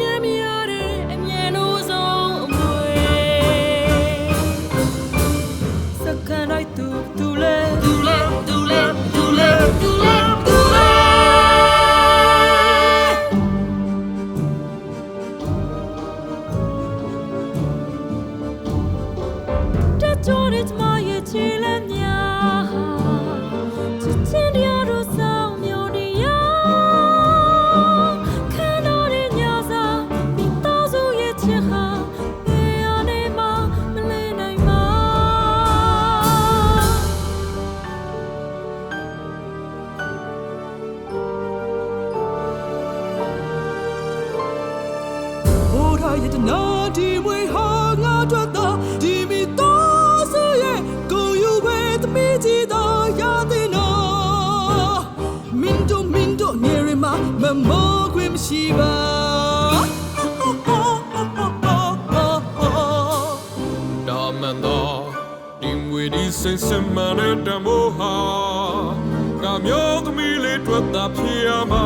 မိုးပြ ရဲ့တနာဒီမွေဟာငါတို့တော့ဒီမီတော့ဆိုရဲ့ကိုယူပဲသမီးကြီးတော့ရတဲ့နော်မင်းတို့မင်းတို့နေရမမမောခွင့်မရှိပါဒါမှန်တော့ဒီငွေဒီစင်စင်မနဲ့တမိုးဟာငါမျိုးသမီးလေးတွေ့တာဖြစ်ရမှာ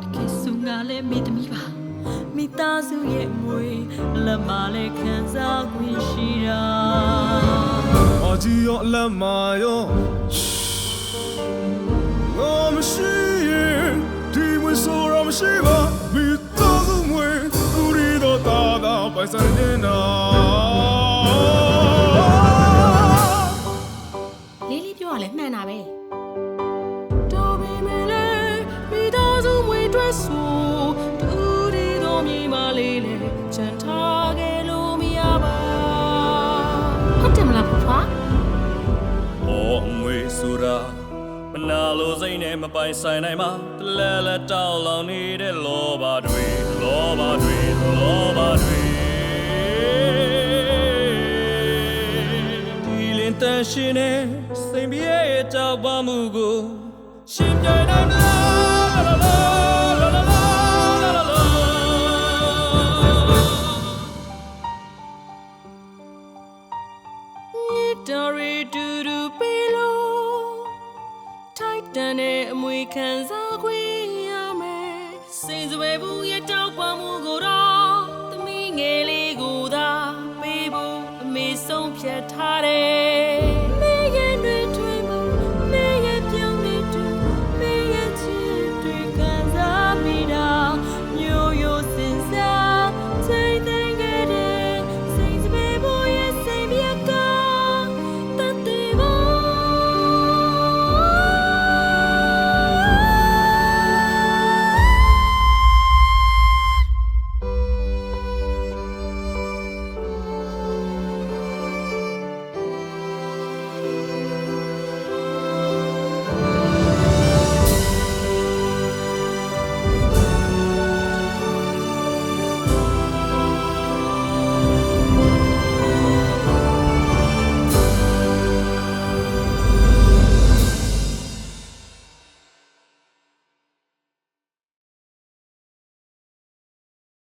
တကယ်ဆိုငါလည်းမိသမီးပါမိသားစုရဲ့အမွေလက်မလည်းခံစားခွင့်ရှိတာအကြီးရောအလတ်မာရောငါမရှိရင်ဒီမဆိုရမရှိပါမိတော့သူမွေသူရီတော့တာတာပိုင်ဆိုင်နေတာလေးလေးပြောရလဲမှန်တာပဲ ဟုတ်တယ်မလားဖွားဖွား။အော်အမွေဆိုတာမနာလိုစိတ်နဲ့မပိုင်ဆိုင်နိုင်မှာတလဲလဲတောက်လောင်နေတဲ့လောဘတွေလောဘတွေလောဘတွေဒီလင်းတန်ရှင်နဲ့စိမ်ပြေရဲ့ကြောက်ပါမှုကိုရှင်ပြိုင်နိုင်မလားလာလာလာလာ တာရီတူတူပေးလို့ထိုက်တန်တဲ့အမွေခံစားခွင့်ရမယ်စိတ်စွဲဘူးရဲ့တောက်ပမှုကိုတော့သမီးငယ်လေးကိုသာပေးဖို့အမေဆုံးဖြတ်ထားတယ်